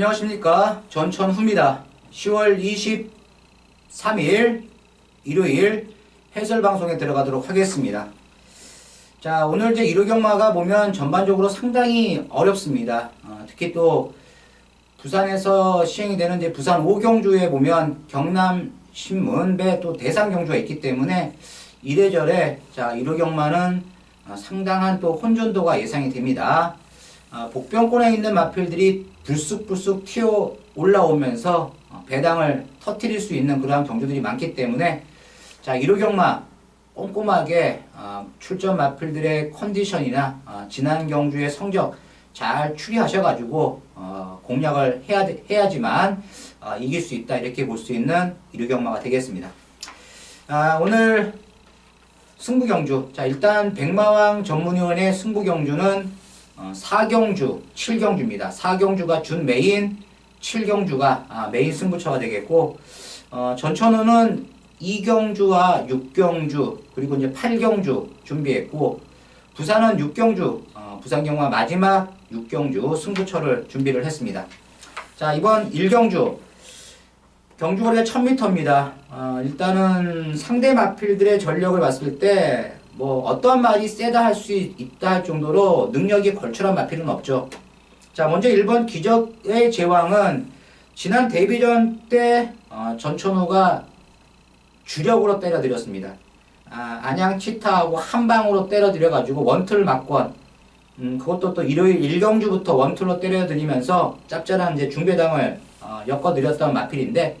안녕하십니까? 전천후입니다. 10월 23일 일요일 해설 방송에 들어가도록 하겠습니다. 자 오늘 이제 일요경마가 보면 전반적으로 상당히 어렵습니다. 어, 특히 또 부산에서 시행이 되는 부산 5경주에 보면 경남 신문배 또 대상 경주가 있기 때문에 이래저래 자 일요경마는 어, 상당한 또 혼전도가 예상이 됩니다. 어, 복병권에 있는 마필들이 불쑥불쑥 튀어 올라오면서 어, 배당을 터트릴 수 있는 그러한 경주들이 많기 때문에 자 1호 경마 꼼꼼하게 어, 출전 마필들의 컨디션이나 어, 지난 경주의 성적 잘 추리하셔가지고 어, 공략을 해야, 해야지만 어, 이길 수 있다 이렇게 볼 수 있는 1호 경마가 되겠습니다. 아, 오늘 승부 경주 자 일단 백마왕 전문위원회 승부 경주는 어, 4경주, 7경주입니다. 4경주가 준 메인, 7경주가 아, 메인 승부처가 되겠고 어, 전천후는 2경주와 6경주 그리고 이제 8경주 준비했고 부산은 6경주 어, 부산경마 마지막 6경주 승부처를 준비를 했습니다. 자 이번 1경주 경주거리가 1000m입니다. 어, 일단은 상대 마필들의 전력을 봤을 때 뭐 어떠한 말이 세다 할 수 있다 할 정도로 능력이 걸출한 마필은 없죠. 자 먼저 1번 기적의 제왕은 지난 데뷔전 때 어, 전천후가 주력으로 때려드렸습니다. 아, 안양 치타하고 한 방으로 때려드려가지고 원툴 막권 음, 그것도 또 일요일 1경주부터 원툴로 때려드리면서 짭짤한 이제 중배당을 어, 엮어드렸던 마필인데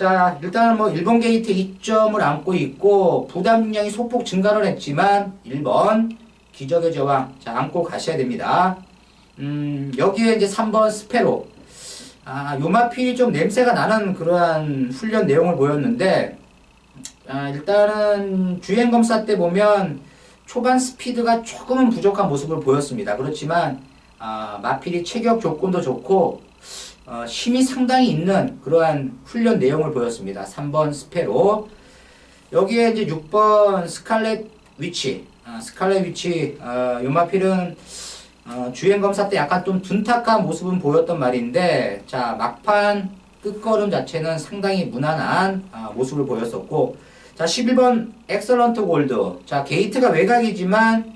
자, 일단은 뭐 1번 게이트 2점을 안고 있고 부담 중량이 소폭 증가를 했지만 1번 기적의 저항 자, 안고 가셔야 됩니다. 음, 여기에 이제 3번 스페로 아, 요마필이 좀 냄새가 나는 그러한 훈련 내용을 보였는데 아, 일단은 주행 검사 때 보면 초반 스피드가 조금은 부족한 모습을 보였습니다. 그렇지만 아, 마필이 체격 조건도 좋고 어, 힘이 상당히 있는 그러한 훈련 내용을 보였습니다. 3번 스페로. 여기에 이제 6번 스칼렛 위치. 아, 스칼렛 위치 어, 요마필은 어, 주행 검사 때 약간 좀 둔탁한 모습은 보였던 말인데 자 막판 끝걸음 자체는 상당히 무난한 아, 모습을 보였었고 자 11번 엑설런트 골드. 자 게이트가 외곽이지만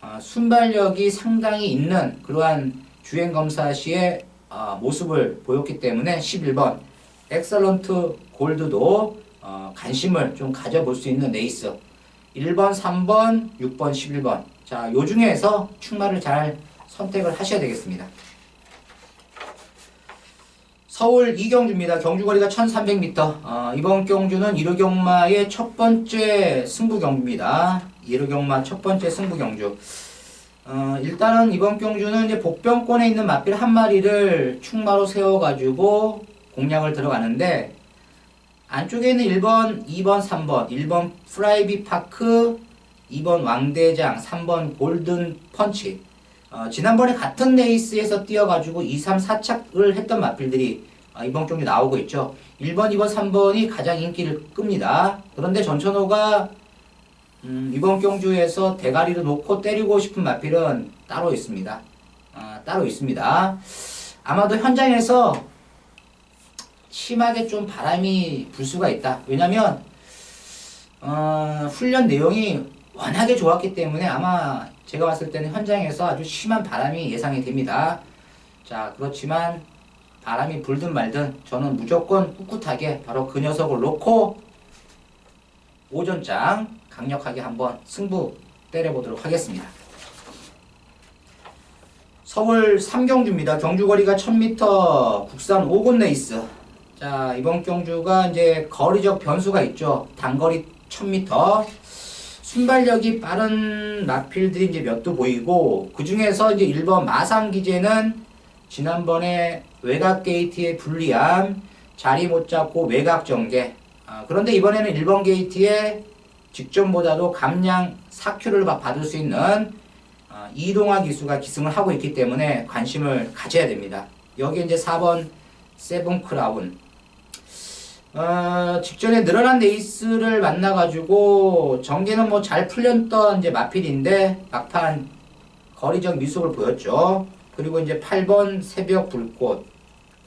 아, 순발력이 상당히 있는 그러한 주행 검사 시에 아, 모습을 보였기 때문에 11번 엑설런트 골드도 어, 관심을 좀 가져볼 수 있는 레이스 1번, 3번, 6번, 11번 자, 요 중에서 충마를 잘 선택을 하셔야 되겠습니다. 서울 이경주입니다. 경주거리가 1300m. 어, 이번 경주는 1호 경마의 첫 번째 승부 경주입니다. 1호 경마 첫 번째 승부 경주. 어, 일단은 이번 경주는 이제 복병권에 있는 마필 한 마리를 충마로 세워가지고 공략을 들어가는데 안쪽에 있는 1번, 2번, 3번, 1번 프라이비 파크, 2번 왕대장, 3번 골든 펀치. 어, 지난번에 같은 레이스에서 뛰어가지고 2, 3, 4착을 했던 마필들이 어, 이번 경주 나오고 있죠. 1번, 2번, 3번이 가장 인기를 끕니다. 그런데 전천호가 음, 이번 경주에서 대가리를 놓고 때리고 싶은 마필은 따로 있습니다. 아, 따로 있습니다. 아마도 현장에서 심하게 좀 바람이 불 수가 있다. 왜냐면 어, 훈련 내용이 워낙에 좋았기 때문에 아마 제가 봤을 때는 현장에서 아주 심한 바람이 예상이 됩니다. 자, 그렇지만 바람이 불든 말든 저는 무조건 꿋꿋하게 바로 그 녀석을 놓고 오전장 강력하게 한번 승부 때려보도록 하겠습니다. 서울 삼경주입니다. 경주거리가 1000m 국산 5군 레이스. 자, 이번 경주가 이제 거리적 변수가 있죠. 단거리 1000m. 순발력이 빠른 마필들이 이제 몇 도 보이고, 그 중에서 이제 1번 마상기제는 지난번에 외곽 게이트의 불리함, 자리 못 잡고 외곽 전개. 아, 그런데 이번에는 1번 게이트에 직전보다도 감량 4큐를 받을 수 있는 어, 이동화 기수가 기승을 하고 있기 때문에 관심을 가져야 됩니다. 여기 이제 4번 세븐 크라운. 어, 직전에 늘어난 레이스를 만나가지고 전개는 뭐 잘 풀렸던 이제 마필인데 막판 거리적 미숙을 보였죠. 그리고 이제 8번 새벽 불꽃,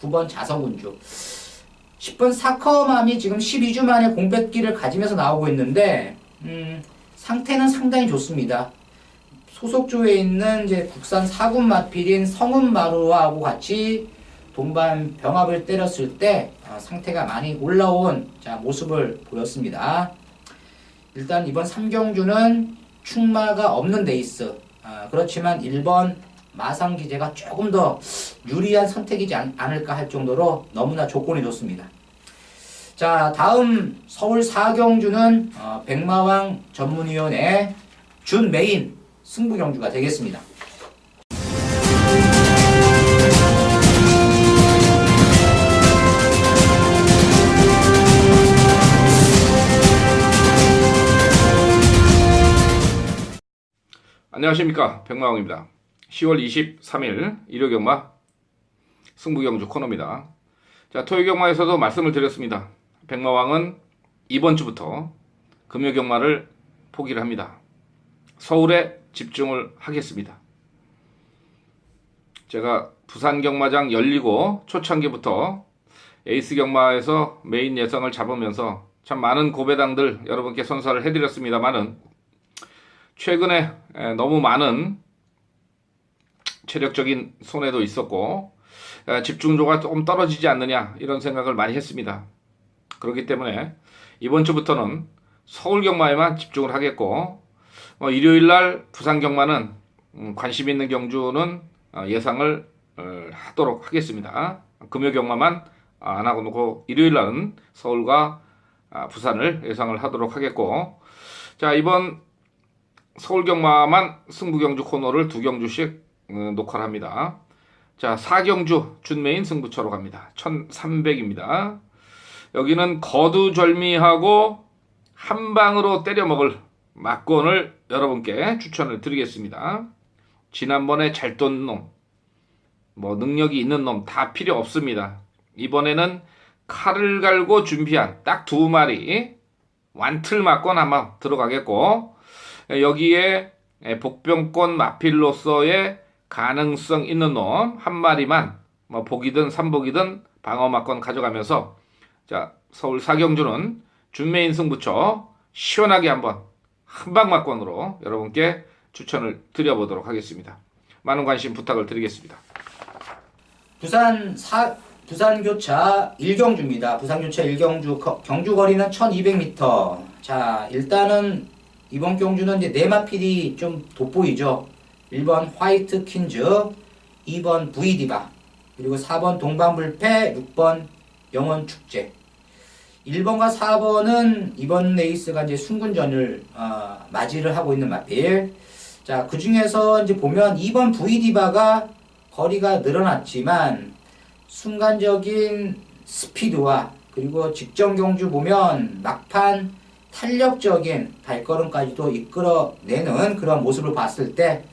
9번 자석운주. 10번 사커맘이 지금 12주 만에 공백기를 가지면서 나오고 있는데, 음, 상태는 상당히 좋습니다. 소속조에 있는 이제 국산 사군 마필인 성은마루하고 같이 동반 병합을 때렸을 때 어, 상태가 많이 올라온 자, 모습을 보였습니다. 일단 이번 삼경주는 충마가 없는 레이스. 아, 그렇지만 1번 마상기제가 조금 더 유리한 선택이지 않, 않을까 할 정도로 너무나 조건이 좋습니다. 자, 다음 서울 사경주는 어, 백마왕 전문위원회 준 메인 승부 경주가 되겠습니다. 안녕하십니까 백마왕입니다. 10월 23일 일요경마 승부경주 코너입니다. 자 토요경마에서도 말씀을 드렸습니다. 백마왕은 이번 주부터 금요경마를 포기를 합니다. 서울에 집중을 하겠습니다. 제가 부산 경마장 열리고 초창기부터 에이스 경마에서 메인 예상을 잡으면서 참 많은 고배당들 여러분께 선사를 해드렸습니다만은 최근에 에, 너무 많은 체력적인 손해도 있었고 에, 집중도가 조금 떨어지지 않느냐 이런 생각을 많이 했습니다. 그렇기 때문에 이번 주부터는 서울 경마에만 집중을 하겠고 어, 일요일 날 부산 경마는 음, 관심 있는 경주는 어, 예상을 어, 하도록 하겠습니다. 금요 경마만 안 하고 놓고 일요일 날은 서울과 아, 부산을 예상을 하도록 하겠고 자 이번 서울 경마만 승부 경주 코너를 두 경주씩 어, 녹화를 합니다. 자, 4경주 준메인 승부처로 갑니다. 1300입니다. 여기는 거두절미하고 한 방으로 때려 먹을 막건을 여러분께 추천을 드리겠습니다. 지난번에 잘 돈 놈, 뭐 능력이 있는 놈 다 필요 없습니다. 이번에는 칼을 갈고 준비한 딱 두 마리 완틀 막건 아마 들어가겠고 여기에 복병권 마필로서의 가능성 있는 놈 한 마리만 뭐 복이든 삼복이든 방어막권 가져가면서 자 서울 사경주는 준메인 승부처 시원하게 한번 한방막권으로 여러분께 추천을 드려보도록 하겠습니다. 많은 관심 부탁을 드리겠습니다. 부산 사 부산 교차 1경주입니다. 부산 교차 1경주 거- 경주 거리는 1200m. 자, 일단은 이번 경주는 이제 네마필이 좀 돋보이죠. 1번 화이트 퀸즈, 2번 부이디바, 그리고 4번 동방불패, 6번 영원 축제. 1번과 4번은 이번 레이스가 이제 순군전을 어, 맞이를 하고 있는 마필. 자, 그 중에서 이제 보면 2번 부이디바가 거리가 늘어났지만 순간적인 스피드와 그리고 직전 경주 보면 막판 탄력적인 발걸음까지도 이끌어내는 그런 모습을 봤을 때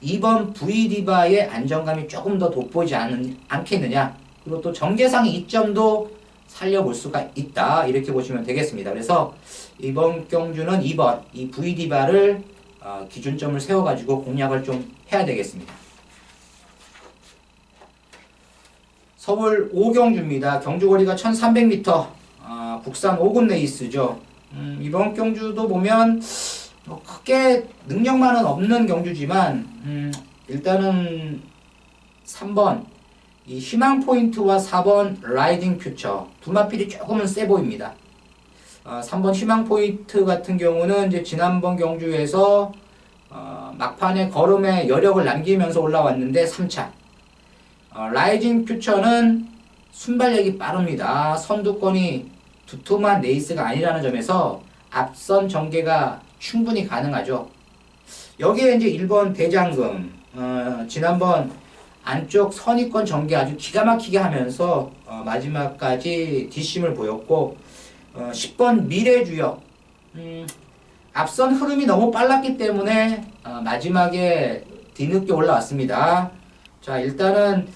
이번 V디바의 안정감이 조금 더 돋보이지 않은, 않겠느냐 그리고 또 정계상의 이점도 살려볼 수가 있다 이렇게 보시면 되겠습니다 그래서 이번 경주는 2번 이 V디바를 어, 기준점을 세워가지고 공략을 좀 해야 되겠습니다 서울 오경주입니다. 경주거리가 1300m. 아, 국산 5군 레이스죠. 음, 이번 경주도 보면 뭐 크게 능력만은 없는 경주지만 음, 일단은 3번 이 희망 포인트와 4번 라이딩 퓨처 두 마필이 조금은 세 보입니다. 어, 3번 희망 포인트 같은 경우는 이제 지난번 경주에서 어, 막판에 걸음에 여력을 남기면서 올라왔는데 3차 어, 라이징 퓨처는 순발력이 빠릅니다. 선두권이 두툼한 레이스가 아니라는 점에서 앞선 전개가 충분히 가능하죠. 여기에 이제 1번 대장금, 어, 지난번 안쪽 선입권 전개 아주 기가 막히게 하면서 어, 마지막까지 뒷심을 보였고, 어, 10번 미래주역, 음, 앞선 흐름이 너무 빨랐기 때문에 어, 마지막에 뒤늦게 올라왔습니다. 자, 일단은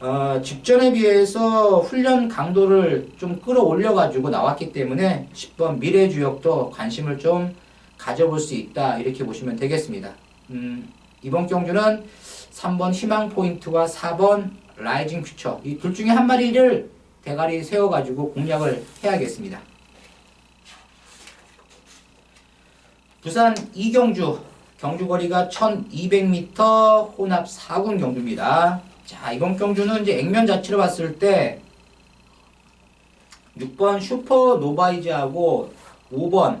어, 직전에 비해서 훈련 강도를 좀 끌어올려 가지고 나왔기 때문에 10번 미래 주역도 관심을 좀 가져볼 수 있다 이렇게 보시면 되겠습니다. 음, 이번 경주는 3번 희망 포인트와 4번 라이징 퓨처 이 둘 중에 한 마리를 대가리 세워가지고 공략을 해야겠습니다. 부산 이경주 경주거리가 1200m 혼합 4군 경주입니다. 자 이번 경주는 이제 액면 자체로 봤을 때 6번 슈퍼 노바이즈하고 5번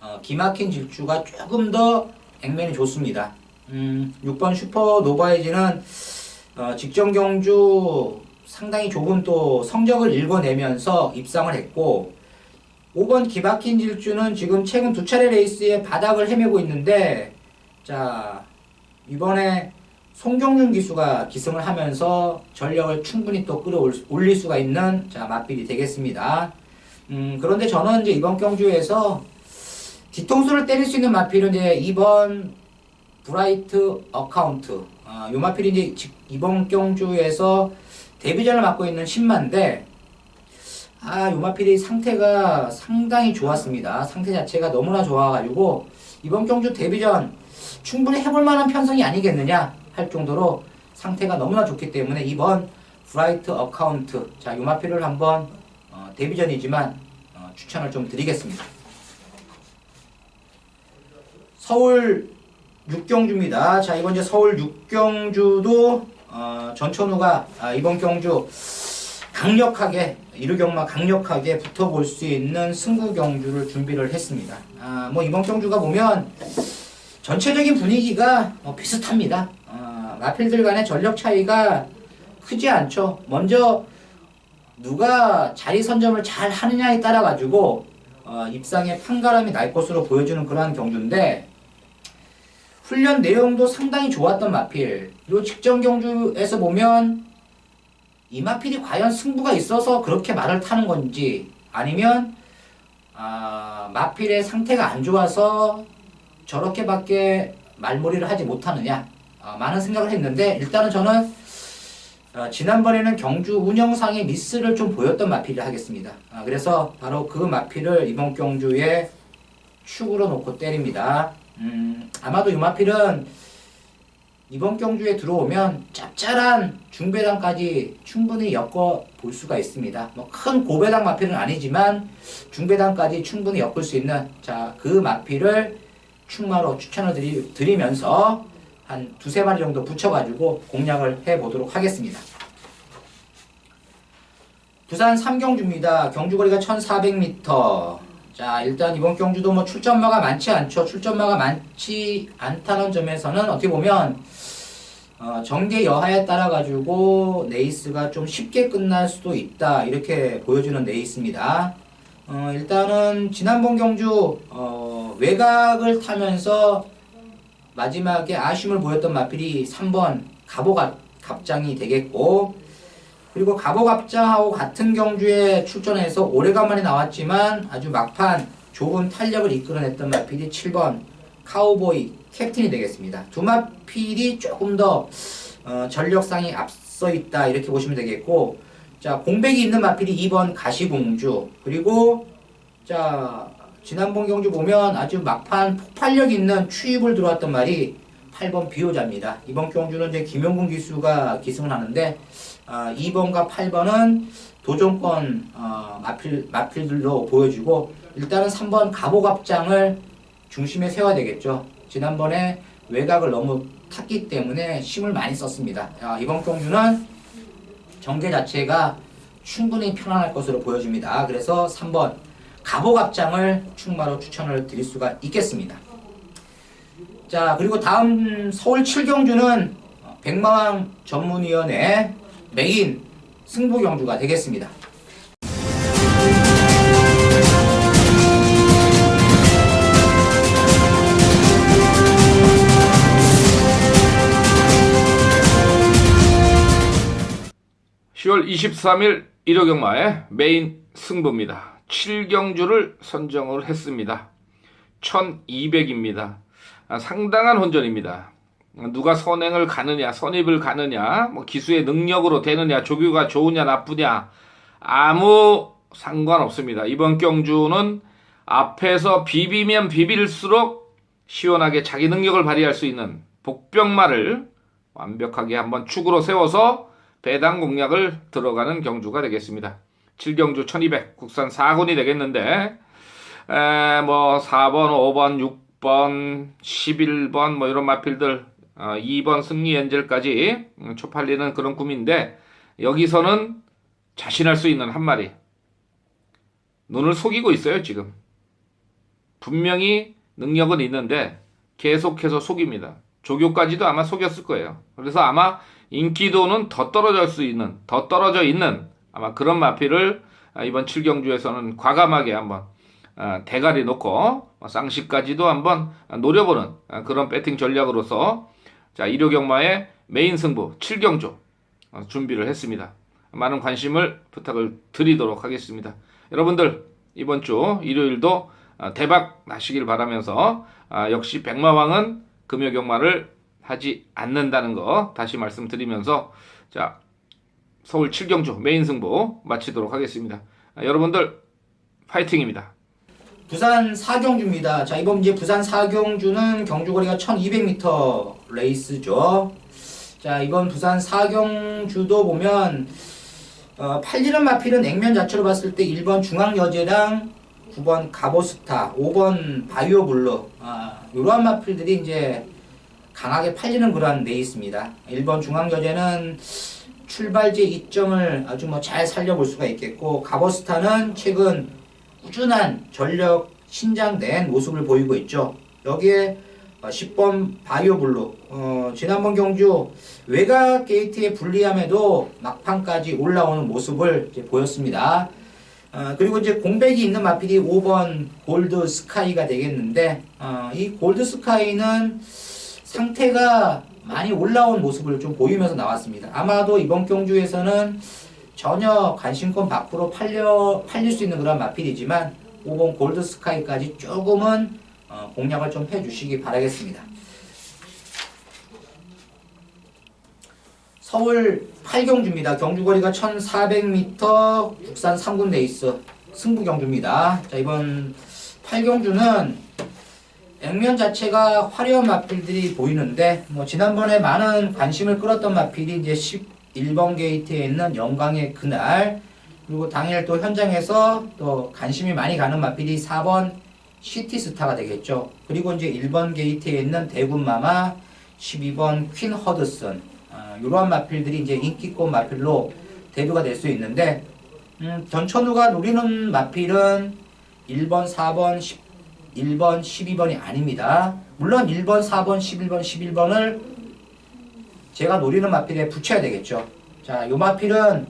어, 기막힌 질주가 조금 더 액면이 좋습니다. 음, 6번 슈퍼 노바이즈는 어, 직전 경주 상당히 좋은 또 성적을 읽어내면서 입상을 했고 5번 기막힌 질주는 지금 최근 두 차례 레이스에 바닥을 헤매고 있는데 자 이번에 송경윤 기수가 기승을 하면서 전력을 충분히 또 끌어올릴 수가 있는 자 맞빌이 되겠습니다. 음, 그런데 저는 이제 이번 경주에서 뒤통수를 때릴 수 있는 마필은 이제 2번 브라이트 어카운트. 아, 요 마필이 이제 지- 이번 경주에서 데뷔전을 맡고 있는 신마인데, 아, 요 마필이 상태가 상당히 좋았습니다. 상태 자체가 너무나 좋아가지고, 이번 경주 데뷔전 충분히 해볼 만한 편성이 아니겠느냐 할 정도로 상태가 너무나 좋기 때문에 이번 브라이트 어카운트. 자, 요 마필을 한번 어, 데뷔전이지만 어, 추천을 좀 드리겠습니다. 서울 육경주입니다. 자 이번 이제 서울 육경주도 어, 전천후가 아, 이번 경주 강력하게 이루경마 강력하게 붙어볼 수 있는 승부 경주를 준비를 했습니다. 아, 뭐 이번 경주가 보면 전체적인 분위기가 뭐 비슷합니다. 아, 마필들 간의 전력 차이가 크지 않죠. 먼저 누가 자리 선점을 잘 하느냐에 따라 가지고 어, 입상에 판가름이 날 것으로 보여주는 그러한 경주인데 훈련 내용도 상당히 좋았던 마필. 요 직전 경주에서 보면 이 마필이 과연 승부가 있어서 그렇게 말을 타는 건지 아니면 아, 마필의 상태가 안 좋아서 저렇게밖에 말몰이를 하지 못하느냐 아, 많은 생각을 했는데 일단은 저는 어, 지난번에는 경주 운영상의 미스를 좀 보였던 마필을 하겠습니다. 아, 그래서 바로 그 마필을 이번 경주에 축으로 놓고 때립니다. 음, 아마도 이 마필은 이번 경주에 들어오면 짭짤한 중배당까지 충분히 엮어 볼 수가 있습니다. 뭐 큰 고배당 마필은 아니지만 중배당까지 충분히 엮을 수 있는 자 그 마필을 충마로 추천을 드리, 드리면서 한 두세 마리 정도 붙여가지고 공략을 해보도록 하겠습니다. 부산 삼경주입니다. 경주거리가 1400m. 자, 일단 이번 경주도 뭐 출전마가 많지 않죠. 출전마가 많지 않다는 점에서는 어떻게 보면 어, 정계 여하에 따라 가지고 레이스가 좀 쉽게 끝날 수도 있다. 이렇게 보여주는 레이스입니다. 어, 일단은 지난번 경주 어, 외곽을 타면서 마지막에 아쉬움을 보였던 마필이 3번 가보갑 갑장이 되겠고 그리고 가보갑장하고 같은 경주에 출전해서 오래간만에 나왔지만 아주 막판 좋은 탄력을 이끌어냈던 마필이 7번 카우보이 캡틴이 되겠습니다. 두 마필이 조금 더 어, 전력상이 앞서 있다 이렇게 보시면 되겠고 자 공백이 있는 마필이 2번 가시공주 그리고 자 지난번 경주 보면 아주 막판 폭발력 있는 추입을 들어왔던 말이 8번 비호자입니다. 이번 경주는 이제 김용근 기수가 기승을 하는데 아, 2번과 8번은 도전권 어, 마필, 마필들로 보여주고 일단은 3번 가보갑장을 중심에 세워야 되겠죠. 지난번에 외곽을 너무 탔기 때문에 힘을 많이 썼습니다. 아, 이번 경주는 전개 자체가 충분히 편안할 것으로 보여집니다. 그래서 3번 가보갑장을 충마로 추천을 드릴 수가 있겠습니다. 자 그리고 다음 서울 7경주는 백마왕 전문위원회 메인 승부 경주가 되겠습니다. 시 10월 23일 일요경마의 메인 승부입니다. 7경주를 선정을 했습니다. 1200입니다. 아, 상당한 혼전입니다. 누가 선행을 가느냐, 선입을 가느냐, 뭐 기수의 능력으로 되느냐, 조교가 좋으냐, 나쁘냐, 아무 상관없습니다. 이번 경주는 앞에서 비비면 비빌수록 시원하게 자기 능력을 발휘할 수 있는 복병마를 완벽하게 한번 축으로 세워서 배당 공략을 들어가는 경주가 되겠습니다. 7경주 1200 국산 4군이 되겠는데 에, 뭐 4번, 5번, 6번, 11번 뭐 이런 마필들 어, 2번 승리 엔젤까지 음, 초팔리는 그런 꿈인데 여기서는 자신할 수 있는 한 마리. 눈을 속이고 있어요 지금. 분명히 능력은 있는데 계속해서 속입니다. 조교까지도 아마 속였을 거예요. 그래서 아마 인기도는 더 떨어질 수 있는 더 떨어져 있는 아마 그런 마필을 아, 이번 7경주에서는 과감하게 한번 아, 대가리 놓고 쌍시까지도 한번 노려보는 아, 그런 배팅 전략으로서 자 일요경마의 메인 승부 7경주 어, 준비를 했습니다. 많은 관심을 부탁을 드리도록 하겠습니다. 여러분들 이번 주 일요일도 아, 대박 나시길 바라면서 아, 역시 백마왕은 금요경마를 하지 않는다는 거 다시 말씀드리면서 자 서울 7경주 메인 승부 마치도록 하겠습니다. 아, 여러분들 파이팅입니다. 부산 사경주입니다. 자, 이번 이제 부산 사경주는 경주거리가 1200m 레이스죠. 자, 이번 부산 사경주도 보면, 어, 팔리는 마필은 액면 자체로 봤을 때 1번 중앙여제랑 9번 가보스타, 5번 바이오 블루, 아, 요러한 마필들이 이제 강하게 팔리는 그러한 레이스입니다. 1번 중앙여제는 출발지 이점을 아주 뭐 잘 살려볼 수가 있겠고, 가보스타는 최근 꾸준한 전력 신장된 모습을 보이고 있죠. 여기에 어, 10번 바이오블루 어, 지난번 경주 외곽 게이트에 불리함에도 막판까지 올라오는 모습을 보였습니다. 어, 그리고 이제 공백이 있는 마필이 5번 골드 스카이가 되겠는데 어, 이 골드 스카이는 상태가 많이 올라온 모습을 좀 보이면서 나왔습니다. 아마도 이번 경주에서는 전혀 관심권 밖으로 팔려 팔릴 수 있는 그런 마필이지만 5번 골드 스카이까지 조금은 어, 공략을 좀 해주시기 바라겠습니다. 서울 8경주입니다. 경주거리가 1400m 국산 3군 레이스 승부 경주입니다. 자, 이번 8경주는 액면 자체가 화려한 마필들이 보이는데 뭐 지난번에 많은 관심을 끌었던 마필이 이제 11번 게이트에 있는 영광의 그날 그리고 당일 또 현장에서 또 관심이 많이 가는 마필이 4번 시티스타가 되겠죠. 그리고 이제 1번 게이트에 있는 대군마마 12번 퀸 허드슨 아, 이러한 마필들이 이제 인기꽃 마필로 대두가 될 수 있는데 음, 전천후가 노리는 마필은 1번, 4번, 10, 1번, 12번이 아닙니다. 물론 1번, 4번, 11번, 11번을 제가 노리는 마필에 붙여야 되겠죠. 자, 요 마필은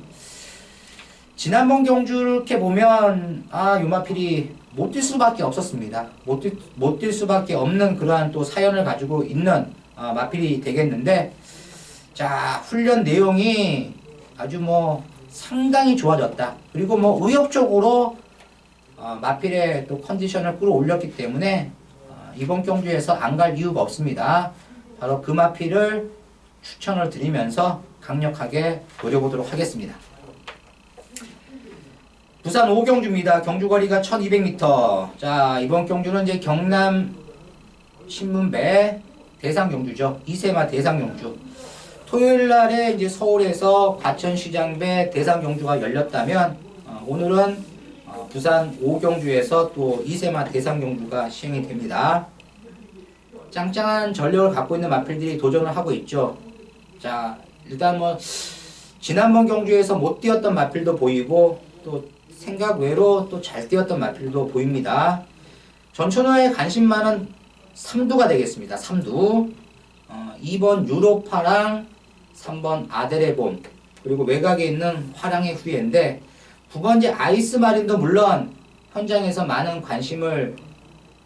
지난번 경주 이렇게 보면 아, 요 마필이 못 뛸 수밖에 없었습니다. 못 뛸, 못 뛸 수밖에 없는 그러한 또 사연을 가지고 있는 아, 마필이 되겠는데 자, 훈련 내용이 아주 뭐 상당히 좋아졌다. 그리고 뭐 의욕적으로 어, 마필의 또 컨디션을 끌어올렸기 때문에 어, 이번 경주에서 안 갈 이유가 없습니다. 바로 그 마필을 추천을 드리면서 강력하게 노려보도록 하겠습니다. 부산 5경주입니다. 경주거리가 1200m. 자, 이번 경주는 이제 경남 신문배 대상 경주죠. 이세마 대상 경주. 토요일 날에 이제 서울에서 과천시장배 대상 경주가 열렸다면 어, 오늘은 어, 부산 5경주에서 또 이세마 대상 경주가 시행이 됩니다. 짱짱한 전력을 갖고 있는 마필들이 도전을 하고 있죠. 자, 일단 뭐 지난번 경주에서 못 뛰었던 마필도 보이고 또 생각 외로 또 잘 뛰었던 마필도 보입니다. 전천후에 관심 많은 삼두가 되겠습니다. 삼두. 어, 2번 유로파랑 3번 아델의 봄 그리고 외곽에 있는 화랑의 후예인데 9번 이제 아이스 마린도 물론 현장에서 많은 관심을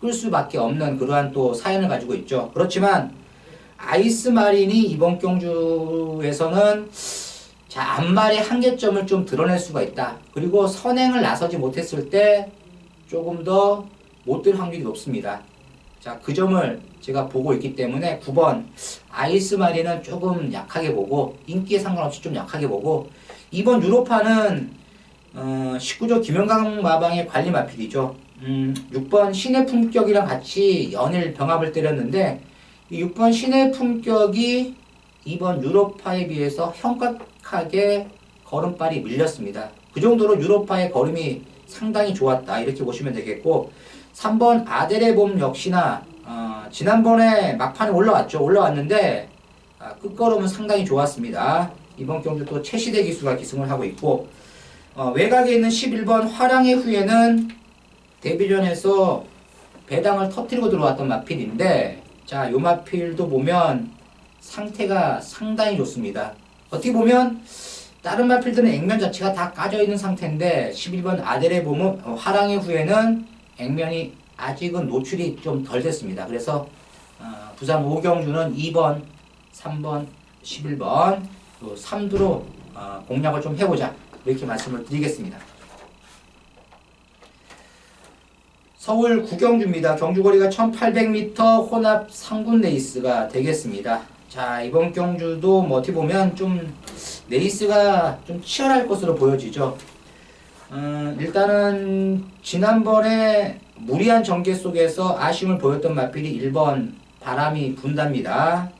끌 수밖에 없는 그러한 또 사연을 가지고 있죠. 그렇지만 아이스 마린이 이번 경주에서는 자, 앞말의 한계점을 좀 드러낼 수가 있다. 그리고 선행을 나서지 못했을 때 조금 더 못 들 확률이 높습니다. 자, 그 점을 제가 보고 있기 때문에 9번 아이스 마리는 조금 약하게 보고 인기에 상관없이 좀 약하게 보고 2번 유로파는 어, 19조 김영강 마방의 관리 마필이죠. 음, 6번 신의 품격이랑 같이 연일 병합을 때렸는데 이 6번 신의 품격이 이번 유로파에 비해서 현격하게 걸음발이 밀렸습니다. 그 정도로 유로파의 걸음이 상당히 좋았다. 이렇게 보시면 되겠고, 3번 아데레봄 역시나, 어, 지난번에 막판에 올라왔죠. 올라왔는데, 아, 끝걸음은 상당히 좋았습니다. 이번 경주 또 최시대 기수가 기승을 하고 있고, 어, 외곽에 있는 11번 화랑의 후에는 데뷔전에서 배당을 터뜨리고 들어왔던 마필인데, 자, 요 마필도 보면 상태가 상당히 좋습니다. 어떻게 보면 다른 마필들은 액면 자체가 다 까져 있는 상태인데 11번 아델에 보면 어, 화랑의 후에는 액면이 아직은 노출이 좀 덜 됐습니다. 그래서 어, 부산 오경주는 2번, 3번, 11번 또 3두로 어, 공략을 좀 해보자 이렇게 말씀을 드리겠습니다. 서울 구경주입니다. 경주거리가 1800m 혼합 상군 레이스가 되겠습니다. 자, 이번 경주도 뭐 어떻게 보면 좀 레이스가 좀 치열할 것으로 보여지죠. 음, 일단은 지난번에 무리한 전개 속에서 아쉬움을 보였던 마필이 1번 바람이 분답니다.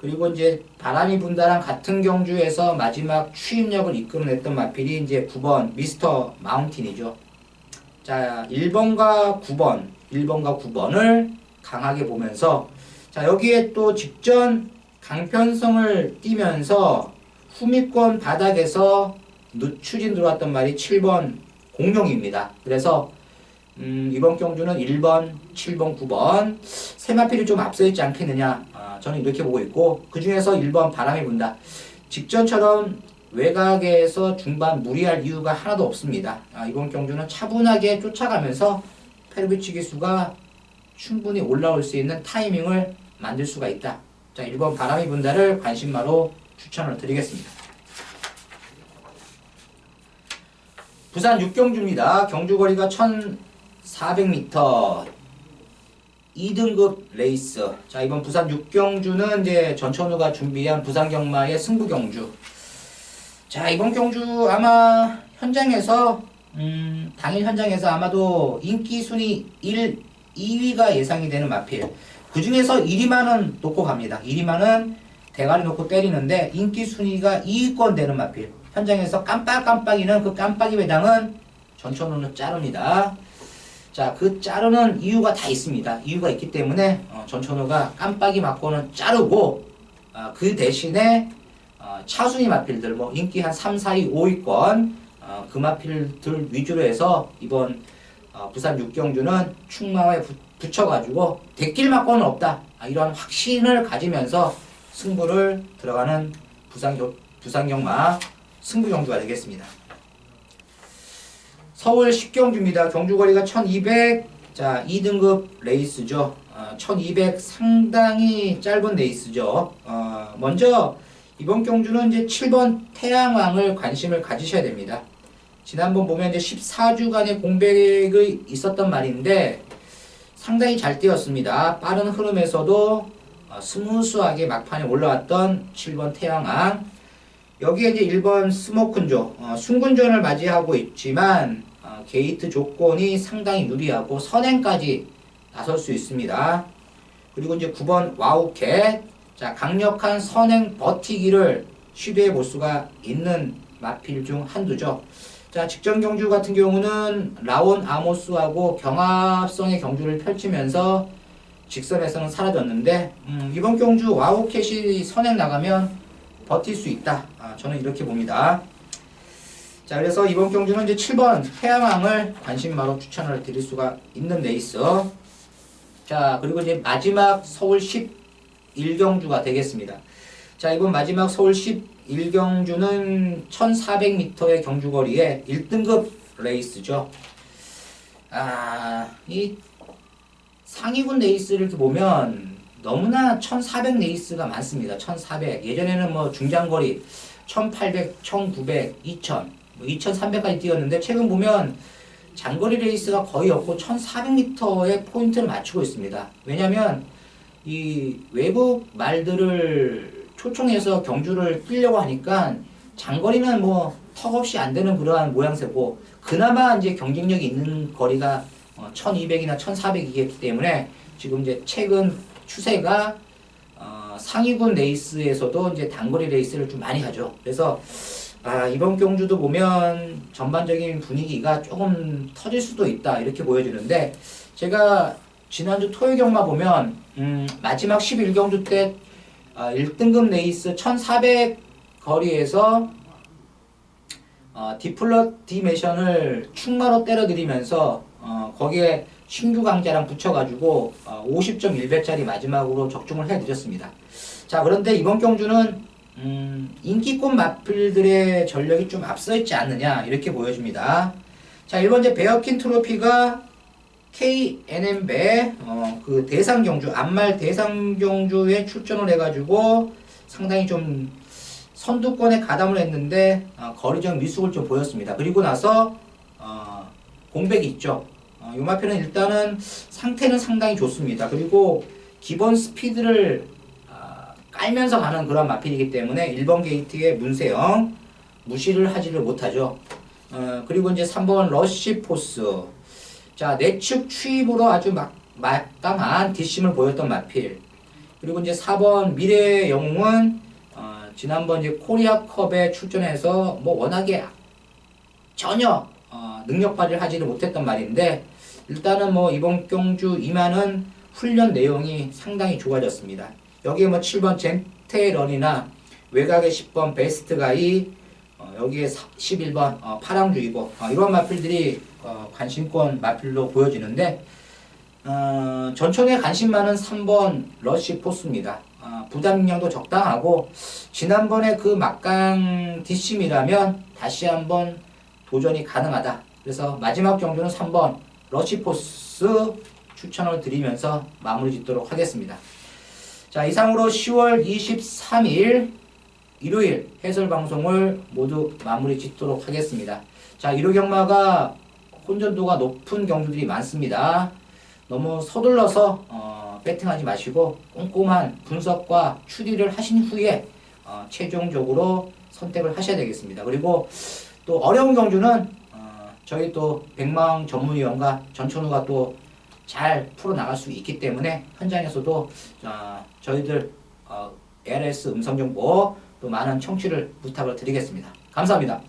그리고 이제 바람이 분다랑 같은 경주에서 마지막 추임력을 이끌어냈던 마필이 이제 9번 미스터 마운틴이죠. 자, 1번과 9번, 1번과 9번을 강하게 보면서 자, 여기에 또 직전 강편성을 띄면서 후미권 바닥에서 누추진 들어왔던 말이 7번 공룡입니다. 그래서 음, 이번 경주는 1번, 7번, 9번 세마필이 좀 앞서 있지 않겠느냐 아, 저는 이렇게 보고 있고 그 중에서 1번 바람이 분다. 직전처럼 외곽에서 중반 무리할 이유가 하나도 없습니다. 아, 이번 경주는 차분하게 쫓아가면서 페르비치 기수가 충분히 올라올 수 있는 타이밍을 만들 수가 있다. 자, 1번 바람이 분다를 관심마로 추천을 드리겠습니다. 부산 6경주입니다. 경주거리가 1400m 2등급 레이스. 자, 이번 부산 6경주는 이제 전천후가 준비한 부산 경마의 승부 경주. 자, 이번 경주 아마 현장에서 음, 당일 현장에서 아마도 인기 순위 1, 2위가 예상이 되는 마필. 그 중에서 1위만은 놓고 갑니다. 1위만은 대가리 놓고 때리는데 인기 순위가 2위권 되는 마필. 현장에서 깜빡깜빡이는 그 깜빡이 배당은 전천후는 자릅니다. 자, 그 자르는 이유가 다 있습니다. 이유가 있기 때문에 어, 전천후가 깜빡이 맞고는 자르고 아, 그 대신에 어, 차순위 마필들 뭐 인기 한 3, 4위, 5위권 어, 그 마필들 위주로 해서 이번 어, 부산 육경주는 충마에 부, 붙여가지고 대길 맞고는 없다 아, 이런 확신을 가지면서 승부를 들어가는 부산 경 부산 경마 승부 경주가 되겠습니다. 서울 10경주입니다. 경주거리가 1200, 자, 2등급 레이스죠. 어, 1200 상당히 짧은 레이스죠. 어, 먼저 이번 경주는 이제 7번 태양왕을 관심을 가지셔야 됩니다. 지난번 보면 이제 14주간의 공백이 있었던 말인데 상당히 잘 뛰었습니다. 빠른 흐름에서도 어, 스무스하게 막판에 올라왔던 7번 태양왕. 여기에 이제 1번 스모큰조, 어, 순군전을 맞이하고 있지만 어, 게이트 조건이 상당히 유리하고 선행까지 나설 수 있습니다. 그리고 이제 9번 와우캣, 자 강력한 선행 버티기를 시도해 볼 수가 있는 마필 중 한두죠. 자 직전 경주 같은 경우는 라온 아모스하고 경합성의 경주를 펼치면서 직선에서는 사라졌는데 음, 이번 경주 와우캣이 선행 나가면 버틸 수 있다. 아, 저는 이렇게 봅니다. 자, 그래서 이번 경주는 이제 7번 태양왕을 관심마로 추천을 드릴 수가 있는 레이스. 자, 그리고 이제 마지막 서울 11경주가 되겠습니다. 자, 이번 마지막 서울 11경주는 1400m의 경주거리에 1등급 레이스죠. 아, 이 상위군 레이스를 이렇게 보면 너무나 1400 레이스가 많습니다. 1400. 예전에는 뭐 중장거리 1800, 1900, 2000, 뭐 2300까지 뛰었는데 최근 보면 장거리 레이스가 거의 없고 1400m의 포인트를 맞추고 있습니다. 왜냐면 이 외국 말들을 초청해서 경주를 뛰려고 하니까 장거리는 뭐 턱없이 안 되는 그러한 모양새고 그나마 이제 경쟁력이 있는 거리가 1200이나 1400이기 때문에 지금 이제 최근 추세가 어, 상위군 레이스에서도 이제 단거리 레이스를 좀 많이 하죠. 그래서 아, 이번 경주도 보면 전반적인 분위기가 조금 터질 수도 있다 이렇게 보여지는데 제가 지난주 토요 경마 보면 음, 마지막 11경주 때 아, 1등급 레이스 1400 거리에서 어, 디플러 디메션을 충마로 때려드리면서 어, 거기에 신규 강자랑 붙여가지고 어, 50.1배짜리 마지막으로 적중을 해드렸습니다. 자 그런데 이번 경주는 음, 인기꽃 마필들의 전력이 좀 앞서 있지 않느냐 이렇게 보여집니다. 자 1번째 베어킨 트로피가 KNM배 어, 그 대상 경주 안말 대상 경주에 출전을 해가지고 상당히 좀 선두권에 가담을 했는데 어, 거리적 미숙을 좀 보였습니다. 그리고 나서 어, 공백이 있죠. 어, 요 마표는 일단은 상태는 상당히 좋습니다. 그리고 기본 스피드를 아, 깔면서 가는 그런 마필이기 때문에 1번 게이트의 문세영 무시를 하지를 못하죠. 어, 그리고 이제 3번 러쉬 포스. 자, 내측 추입으로 아주 막, 막강한 뒷심을 보였던 마필. 그리고 이제 4번 미래의 영웅은 어, 지난번 이제 코리아컵에 출전해서 뭐 워낙에 전혀 어, 능력 발휘를 하지를 못했던 말인데 일단은 뭐 이번 경주 임하는 훈련 내용이 상당히 좋아졌습니다. 여기에 뭐 7번 젠테런이나 외곽의 10번 베스트가이 어, 여기에 11번 어, 파랑주의보 어, 이런 마필들이 어, 관심권 마필로 보여지는데 어, 전총에 관심 많은 3번 러시 포스입니다. 어, 부담 능력도 적당하고 지난번에 그 막강 뒷심이라면 다시 한번 도전이 가능하다. 그래서 마지막 정도는 3번 러시포스 추천을 드리면서 마무리 짓도록 하겠습니다. 자, 이상으로 10월 23일 일요일 해설 방송을 모두 마무리 짓도록 하겠습니다. 자, 일요 경마가 혼전도가 높은 경주들이 많습니다. 너무 서둘러서 어, 배팅하지 마시고 꼼꼼한 분석과 추리를 하신 후에 어, 최종적으로 선택을 하셔야 되겠습니다. 그리고 또 어려운 경주는 어, 저희 또 백망 전문위원과 전천우가 또 잘 풀어 나갈 수 있기 때문에 현장에서도 어, 저희들 어, LS 음성 정보 또 많은 청취를 부탁을 드리겠습니다. 감사합니다.